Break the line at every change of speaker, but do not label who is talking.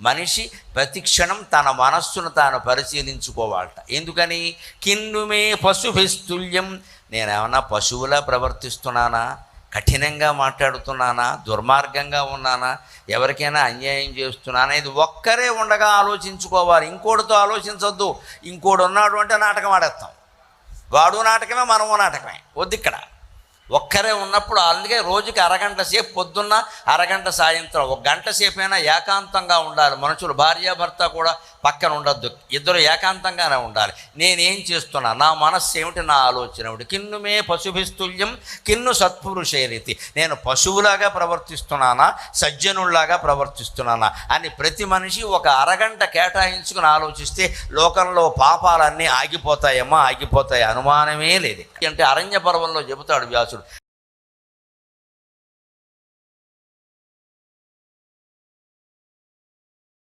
మనిషి ప్రతి క్షణం తన మనస్సును తాను పరిశీలించుకోవాలట. ఎందుకని? కిన్నుమే పశుభిస్తుల్యం. నేనేమన్నా పశువులా ప్రవర్తిస్తున్నానా? కఠినంగా మాట్లాడుతున్నానా? దుర్మార్గంగా ఉన్నానా? ఎవరికైనా అన్యాయం చేస్తున్నానా ఇది ఒక్కరే ఉండగా ఆలోచించుకోవాలి. ఇంకోటితో ఆలోచించొద్దు. ఇంకోడు ఉన్నాడు అంటే నాటకం ఆడేస్తాం వాడు నాటకమే మనము నాటకమే. వద్దు ఇక్కడ. ఒక్కరే ఉన్నప్పుడు అందుకే రోజుకి అరగంట సేపు పొద్దున్న అరగంట సాయంత్రం ఒక గంట సేపు అయినా ఏకాంతంగా ఉండాలి. మనుషులు భార్యాభర్త కూడా పక్కన ఉండొద్దు. ఇద్దరు ఏకాంతంగానే ఉండాలి. నేనేం చేస్తున్నా? నా మనస్సు ఏమిటి? నా ఆలోచన ఏమిటి? కిన్నుమే పశుభిస్తుల్యం కిన్ను సత్పురుషేరితి నేను పశువులాగా ప్రవర్తిస్తున్నానా? సజ్జనుల్లాగా ప్రవర్తిస్తున్నానా? అని ప్రతి మనిషి ఒక అరగంట కేటాయించుకుని ఆలోచిస్తే లోకంలో పాపాలన్నీ ఆగిపోతాయమ్మా ఆగిపోతాయి. అనుమానమే లేదు. అంటే అరణ్య పర్వంలో చెబుతాడు వ్యాసుడు